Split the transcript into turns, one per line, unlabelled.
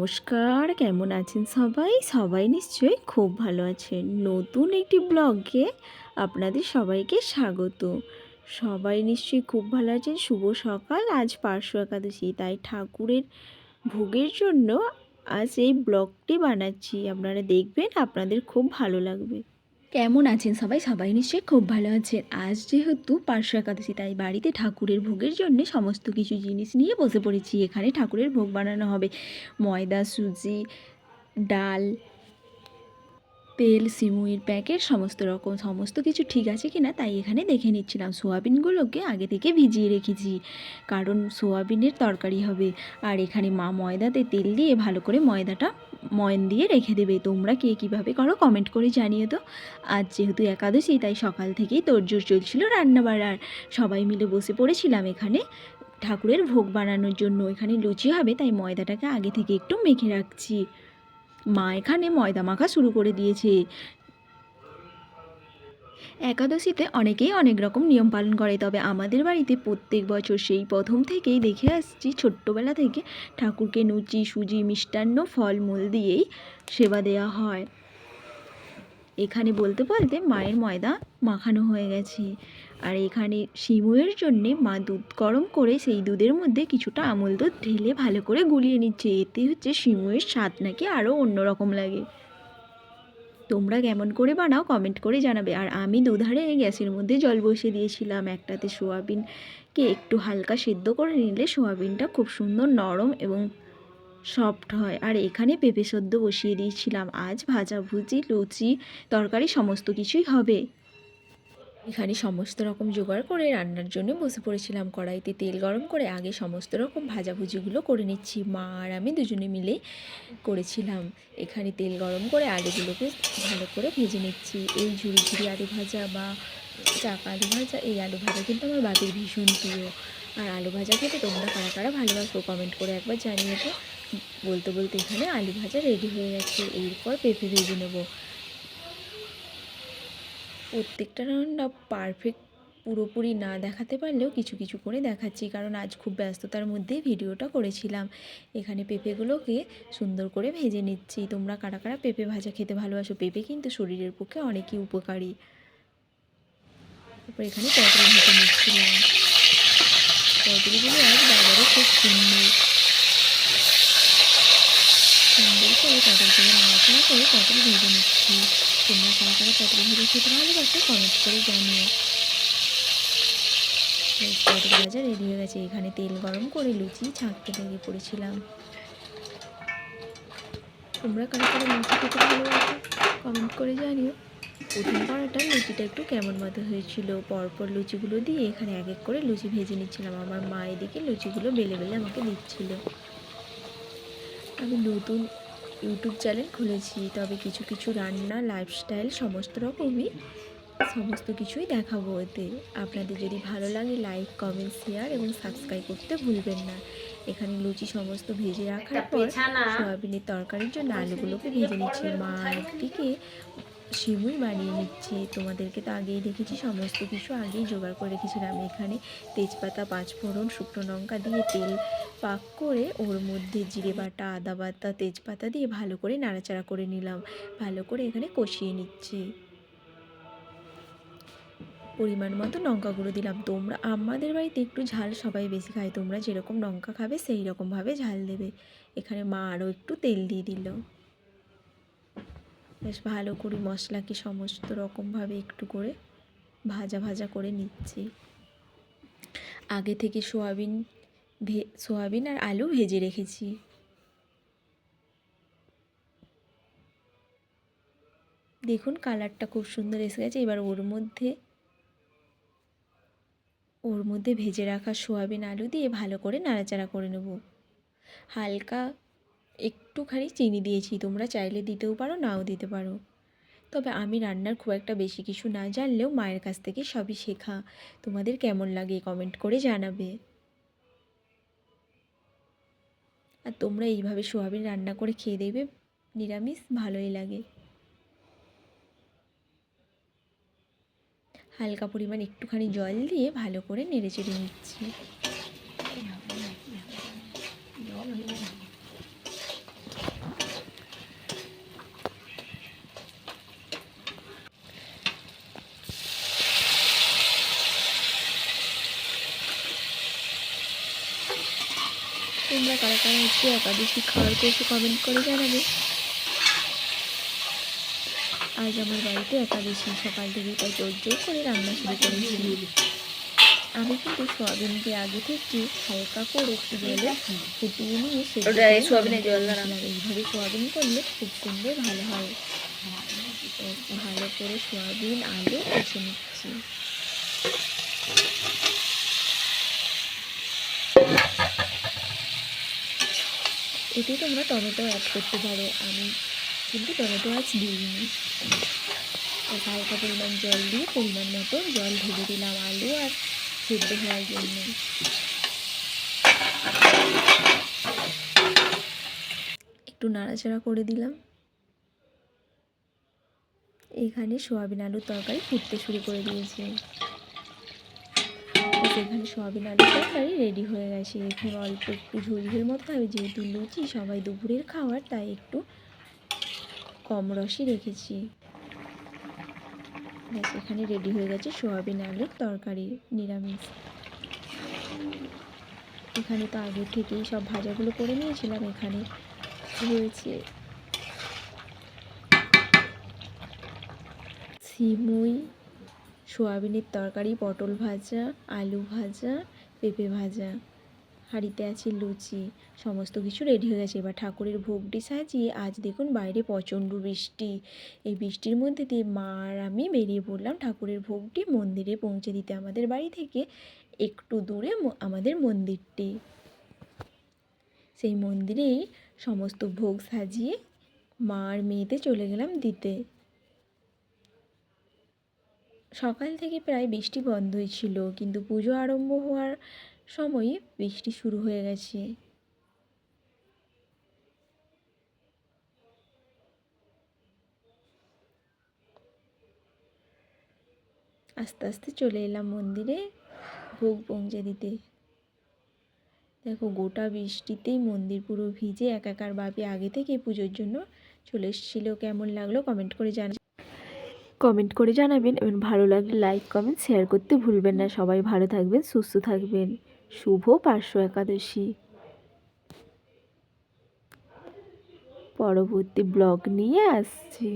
নমস্কার, কেমন আছেন সবাই? সবাই নিশ্চয়ই খুব ভালো আছেন। নতুন একটি ব্লগে আপনাদের সবাইকে স্বাগত। সবাই নিশ্চয়ই খুব ভালো আছেন, শুভ সকাল। আজ পার্শ্ব একাদশী, তাই ঠাকুরের ভোগের জন্য আজ এই ব্লগটি বানাচ্ছি। আপনারা দেখবেন আপনাদের খুব ভালো লাগবে। কেমন আছেন সবাই? সবাই নিশ্চয়ই খুব ভালো আছেন। আজ যেহেতু পার্শ্ব একাদশী, তাই বাড়িতে ঠাকুরের ভোগের জন্য সমস্ত কিছু জিনিস নিয়ে বসে পড়েছি। এখানে ঠাকুরের ভোগ বানানো হবে। ময়দা, সুজি, ডাল তেল সিমুইয়ের প্যাকেট, সমস্ত রকম, সমস্ত কিছু ঠিক আছে কি না তাই এখানে দেখে নিচ্ছিলাম। সোয়াবিনগুলোকে আগে থেকে ভিজিয়ে রেখেছি, কারণ সোয়াবিনের তরকারি হবে। আর এখানে মা ময়দাতে তেল দিয়ে ভালো করে ময়দাটা ময়ন দিয়ে রেখে দেবে। তোমরা কে কীভাবে করো কমেন্ট করে জানিয়ে তো আজ যেহেতু একাদশী, তাই সকাল থেকেই তোড়জোড় চলছিল রান্না বাড়ার। সবাই মিলে বসে পড়েছিলাম এখানে ঠাকুরের ভোগ বানানোর জন্য। এখানে লুচি হবে, তাই ময়দাটাকে আগে থেকে একটু মেখে রাখছি। মা এখানে ময়দা মাখা শুরু করে দিয়েছে। একাদশীতে অনেকেই অনেক রকম নিয়ম পালন করে, তবে আমাদের বাড়িতে প্রত্যেক বছর সেই প্রথম থেকেই দেখে আসছি, ছোট্টবেলা থেকে ঠাকুরকে লুচি সুজি, মিষ্টান্ন, ফলমূল দিয়েই সেবা দেওয়া হয়। এখানে বলতে বলতে মায়ের ময়দা মাখানো হয়ে গেছে। আর এখানে শিমুয়ের জন্যে মা দুধ গরম করে সেই দুধের মধ্যে কিছুটা আমুল দুধ ঢেলে ভালো করে গুলিয়ে নিচ্ছে। এতে হচ্ছে সিমুয়ের স্বাদ নাকি আরও অন্যরকম লাগে। তোমরা কেমন করে বানাও কমেন্ট করে জানাবে। আর আমি দুধারে গ্যাসের মধ্যে জল বসিয়ে দিয়েছিলাম। একটাতে সোয়াবিনকে একটু হালকা সেদ্ধ করে নিলে সোয়াবিনটা খুব সুন্দর নরম এবং সফট হয়। আর এখানে পেঁপে সদ্য বসিয়ে দিয়েছিলাম। আজ ভাজাভুজি লুচি, তরকারি সমস্ত কিছুই হবে। এখানে সমস্ত রকম জোগাড় করে রান্নার জন্য বসে পড়েছিলাম কড়াইতে তেল গরম করে আগে সমস্ত রকম ভাজাভুজিগুলো করে নিচ্ছি। মা আর আমি দুজনে মিলে করেছিলাম। এখানে তেল গরম করে আলুগুলোকে ভালো করে ভেজে নিচ্ছি। এই ঝুড়ি ঝুড়ি আলু ভাজা বা চাকা আলু ভাজা, এই আলু ভাজা কিন্তু আমার বাড়ির ভীষণ প্রিয়। আর আলু ভাজা খেতে তোমরা কারা কারা ভালোবাসো কমেন্ট করে একবার জানিয়ে তো বলতে বলতে এখানে আলু ভাজা রেডি হয়ে গেছে। এরপর পেঁপে ভেজে নেব। প্রত্যেকটা রান্না পারফেক্ট পুরোপুরি না দেখাতে পারলেও কিছু কিছু করে দেখাচ্ছি। কারণ আজ খুব ব্যস্ততার মধ্যেই ভিডিওটা করেছিলাম। এখানে পেঁপেগুলোকে সুন্দর করে ভেজে নিচ্ছি। তোমরা কারা কারা পেঁপে ভাজা খেতে ভালোবাসো? পেঁপে কিন্তু শরীরের পক্ষে অনেকই উপকারী। তারপর এখানে পটল ভেজে নিচ্ছিলাম। পটলগুলো আজ বাজারে খুব সুন্দর। সুন্দর করে পটলগুলো নাড়াচাড়া করে পটল ভেজে নিচ্ছি। তোমরা কারা কারা পটল ভেজে খেতে ভালোবাসো কমেন্ট করে জানিও। পটল ভাজা রেডি হয়ে গেছে, এখানে তেল গরম করে লুচি ছাঁকতে লেগে পড়েছিলাম। তোমরা কারা কারা লুচি খেতে ভালোবাসো কমেন্ট করে জানিও। প্রথম পাড়াটা লুচিটা একটু কেমন মতো হয়েছিল, পরপর লুচিগুলো দিয়ে এখানে এক এক করে লুচি ভেজে নিচ্ছিলাম। আমার মা এদিকে লুচিগুলো বেলে বেলে আমাকে দিচ্ছিল। আমি নতুন ইউটিউব চ্যানেল খুলেছি তবে কিছু কিছু রান্না লাইফস্টাইল সমস্ত রকমই সমস্ত কিছুই দেখাবো এতে। আপনাদের যদি ভালো লাগে লাইক কমেন্ট শেয়ার এবং সাবস্ক্রাইব করতে ভুলবেন না। এখানে লুচি সমস্ত ভেজে রাখার পর সয়াবিনের তরকারির জন্য আলুগুলোকে ভেজে নিচ্ছি। মা একদিকে সিমুই বানিয়ে নিচ্ছে। তোমাদেরকে তো আগেই দেখেছি, সমস্ত কিছু আগেই জোগাড় করে রেখেছিলাম। এখানে তেজপাতা, পাঁচফোড়ন, শুকনো লঙ্কা দিয়ে তেল পাক করে ওর মধ্যে জিরে বাটা, আদা বাটা, তেজপাতা দিয়ে ভালো করে নাড়াচাড়া করে নিলাম। ভালো করে এখানে কষিয়ে নিচ্ছি। পরিমাণ মতো লঙ্কা গুঁড়ো দিলাম। তোমরা, আমাদের বাড়িতে একটু ঝাল সবাই বেশি খায়। তোমরা যেরকম লঙ্কা খাবে সেই রকমভাবে ঝাল দেবে। এখানে মা আরও একটু তেল দিয়ে দিল। বেশ ভালো করে মশলাকে সমস্ত রকমভাবে একটু করে ভাজা ভাজা করে নিচ্ছি। আগে থেকে সোয়াবিন ভে, সোয়াবিন আর আলু ভেজে রেখেছি। দেখুন কালারটা খুব সুন্দর এসে গেছে। এবার ওর মধ্যে ওর মধ্যে ভেজে রাখা সোয়াবিন আলু দিয়ে ভালো করে নাড়াচাড়া করে নেব। হালকা একটুখানি চিনি দিয়েছি। তোমরা চাইলে দিতেও পারো, নাও দিতে পারো। তবে আমি রান্নার খুব একটা বেশি কিছু না জানলেও মায়ের কাছ থেকে সবই শেখা। তোমাদের কেমন লাগে কমেন্ট করে জানাবে। আর তোমরা এইভাবে সোয়াবিন রান্না করে খেয়ে দেবে নিরামিষ ভালোই লাগে। হালকা পরিমাণ একটুখানি জল দিয়ে ভালো করে নেড়ে চেড়ে নিচ্ছি কারা কারা হচ্ছে একাদশী খাওয়ার করেছে কমেন্ট করে জানাবে আজ আমার বাড়িতে একাদশী সকাল থেকে তাই তোড়জোড় করে রান্না শুরু করেছি আমি কিন্তু সোয়াবিনকে আগে থেকে হালকা করে একটু জলে ফুটিয়ে নিয়ে করে
সোয়াবিনের জল?
রেখেছিলাম। এইভাবে সোয়াবিন করলে খুব সুন্দর ভালো হয় ভালো করে সোয়াবিন আলু কষে নিচ্ছি এতে তোমরা টমেটো অ্যাড করতে পারো। আমি কিন্তু টমেটো আজ দিইনি। হালকা পরিমাণ জল দিয়ে পরিমাণ মতো জল ঢেলে দিলাম আলু আর সেদ্ধ হওয়ার জন্য। একটু নাড়াচাড়া করে দিলাম। এখানে সোয়াবিন আলুর তরকারি ফুটতে শুরু করে দিয়েছি। এখানে সোয়াবিন আলুর তরকারি রেডি হয়ে গেছে। এখন অল্প একটু ঝোল মতো হবে যেহেতু লুচি, সবাই দুপুরের খাওয়ার, তাই একটু কম রসই রেখেছি। ব্যাস, এখানে রেডি হয়ে গেছে সোয়াবিন আলুর তরকারি, নিরামিষ। এখানে তো আগে থেকেই সব ভাজাগুলো করে নিয়েছিলাম, এখানে রয়েছে সিমুই সোয়াবিনের তরকারি, পটল ভাজা, আলু ভাজা, পেঁপে ভাজা। হাঁড়িতে আছে লুচি। সমস্ত কিছু রেডি হয়ে গেছে। এবার ঠাকুরের ভোগটি সাজিয়ে আজ দেখুন বাইরে প্রচণ্ড বৃষ্টি। এই বৃষ্টির মধ্যে দিয়ে মা আর আমি বেরিয়ে পড়লাম ঠাকুরের ভোগটি মন্দিরে পৌঁছে দিতে। আমাদের বাড়ি থেকে একটু দূরে আমাদের মন্দিরটি। সেই মন্দিরেই সমস্ত ভোগ সাজিয়ে মা আর মেয়েতে চলে গেলাম দিতে। সকাল থেকে প্রায় বৃষ্টি বন্ধই ছিল, কিন্তু পুজো আরম্ভ হওয়ার সময় বৃষ্টি শুরু হয়ে গেছে। আস্তে আস্তে চলে এলাম মন্দিরে, ভোগ পৌঁছে দিতে। দেখো, গোটা বৃষ্টিতেই মন্দির পুরো ভিজে, একাকার বাপি আগে থেকে পুজোর জন্য চলে এসেছিল। কেমন লাগল কমেন্ট করে জানা কমেন্ট করে জানাবেন এবং ভালো লাগলে লাইক কমেন্ট শেয়ার করতে ভুলবেন না। সবাই ভালো থাকবেন, সুস্থ থাকবেন। শুভ পার্শ্ব একাদশী। পরবর্তী ব্লগ নিয়ে আসছি।